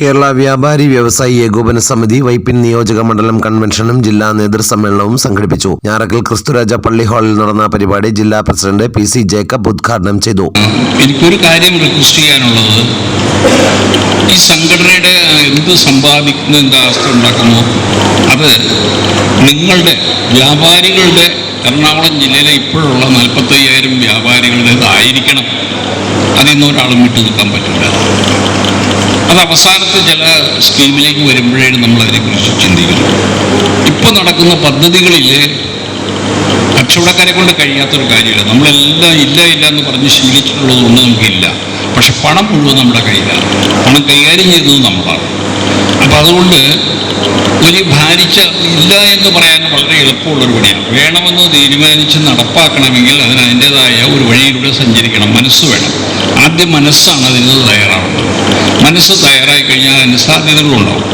കേരള വ്യാപാരി വ്യവസായി ഏകോപന സമിതി വൈപ്പിൻ നിയോജക മണ്ഡലം കൺവെൻഷനും ജില്ലാ നേതൃസമ്മേളനവും സംഘടിപ്പിച്ചു. ഞാറക്കൽ ക്രിസ്തുരാജ പള്ളി ഹാളിൽ നടന്ന പരിപാടി ജില്ലാ പ്രസിഡന്റ് പി സി ജേക്കബ് ഉദ്ഘാടനം ചെയ്തു. എനിക്കൊരു കാര്യം റിക്വസ്റ്റ് ചെയ്യാനുള്ളത്. ഈ സംഘടനയുടെ എന്ത് സമ്പാദിക്കുന്ന എന്ത് അവസ്ഥ ഉണ്ടാക്കുന്നു അത് നിങ്ങളുടെ വ്യാപാരികളുടെ എറണാകുളം ജില്ലയിലെ ഇപ്പോഴുള്ള നാൽപ്പത്തയ്യായിരം വ്യാപാരികളുടേതായിരിക്കണം. അതിന്ന് ഒരാളും വിട്ടു നിൽക്കാൻ പറ്റില്ല അത് അവസാനത്തെ ചില സ്കീമിലേക്ക് വരുമ്പോഴേ നമ്മൾ അതിനെക്കുറിച്ച് ചിന്തിക്കുന്നു ഇപ്പം നടക്കുന്ന പദ്ധതികളിലെ കച്ചവടക്കാരെ കൊണ്ട് കഴിയാത്തൊരു കാര്യമില്ല. നമ്മളെല്ലാം ഇല്ല ഇല്ല എന്ന് പറഞ്ഞ് ശീലിച്ചിട്ടുള്ളത് കൊണ്ട് നമുക്കില്ല. പക്ഷെ പണം മുഴുവൻ നമ്മുടെ കയ്യിലാണ്. പണം കൈകാര്യം ചെയ്യുന്നത് നമ്മളാണ്. അപ്പം അതുകൊണ്ട് ഒരു ഭാരിച്ച ഇല്ല എന്ന് പറയാൻ വളരെ എളുപ്പമുള്ളൊരു പണിയാണ്. വേണമെന്ന് തീരുമാനിച്ച് നടപ്പാക്കണമെങ്കിൽ അതിന് അതിന്റെതായ ഒരു വഴിയിലൂടെ സഞ്ചരിക്കണം. മനസ്സ് വേണം. ആദ്യം മനസ്സാണ് അതിന് തയ്യാറാവുന്നത് മനസ്സ് തയ്യാറായി കഴിഞ്ഞാൽ അതിന് സാധ്യതകളുണ്ടാവും.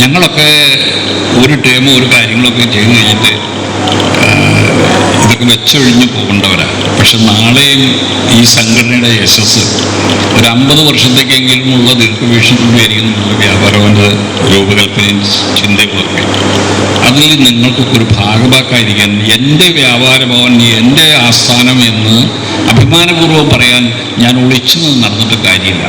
ഞങ്ങളൊക്കെ ഒരു ടേമോ ഒരു കാര്യങ്ങളൊക്കെ ചെയ്ത് കഴിഞ്ഞിട്ട് ഇതൊക്കെ വെച്ചൊഴിഞ്ഞു പോകേണ്ടവരാണ് പക്ഷെ നാളെയും ഈ സംഘടനയുടെ യശസ് ഒരു അമ്പത് വർഷത്തേക്കെങ്കിലുമുള്ള ദീർഘവീക്ഷണത്തിലായിരിക്കും നമ്മുടെ വ്യാപാരവന്റെ രൂപകൽപ്പനയും ചിന്തകളൊക്കെ അതിൽ നിങ്ങൾക്കൊക്കെ ഒരു ഭാഗമാക്കാതിരിക്കാൻ എന്റെ വ്യാപാര ഭവൻ എന്റെ ആസ്ഥാനം എന്ന് അഭിമാനപൂർവം പറയാൻ ഞാൻ ഒളിച്ചു നിന്ന് നടന്നിട്ട് കാര്യമില്ല.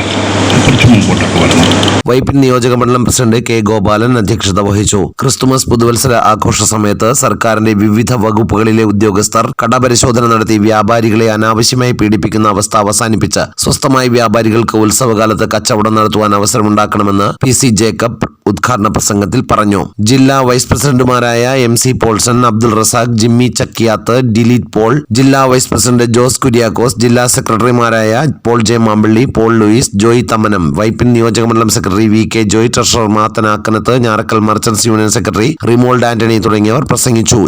കുറച്ച് മുമ്പോട്ടൊക്കെ വരണം. വൈപ്പിൻ നിയോജക മണ്ഡലം പ്രസിഡന്റ് കെ ഗോപാലൻ അധ്യക്ഷത വഹിച്ചു. ക്രിസ്തുമസ് പുതുവത്സര ആഘോഷ സമയത്ത് സർക്കാരിന്റെ വിവിധ വകുപ്പുകളിലെ ഉദ്യോഗസ്ഥർ കടപരിശോധന നടത്തി വ്യാപാരികളെ അനാവശ്യമായി പീഡിപ്പിക്കുന്ന അവസ്ഥ അവസാനിപ്പിച്ച് സ്വസ്ഥമായി വ്യാപാരികൾക്ക് ഉത്സവകാലത്ത് കച്ചവടം നടത്തുവാൻ അവസരമുണ്ടാക്കണമെന്ന് പി സി ജേക്കബ് ഉദ്ഘാടന പ്രസംഗത്തിൽ പറഞ്ഞു. ജില്ലാ വൈസ് പ്രസിഡന്റുമാരായ എം സി പോൾസൺ അബ്ദുൾ റസാഖ് ജിമ്മി ചക്കിയാത്ത് ഡിലീറ്റ് പോൾ ജില്ലാ വൈസ് പ്രസിഡന്റ് ജോസ് കുര്യാക്കോസ് ജില്ലാ സെക്രട്ടറിമാരായ പോൾ ജെ മാമ്പള്ളി പോൾ ലൂയിസ് ജോയി തമ്മനം വൈപ്പിൻ നിയോജക മണ്ഡലം secretary V K Joy treasurer Mathanakkanath Njarakkal merchants union secretary Rimold Antony തുടങ്ങിയവർ പ്രസംഗിച്ചു.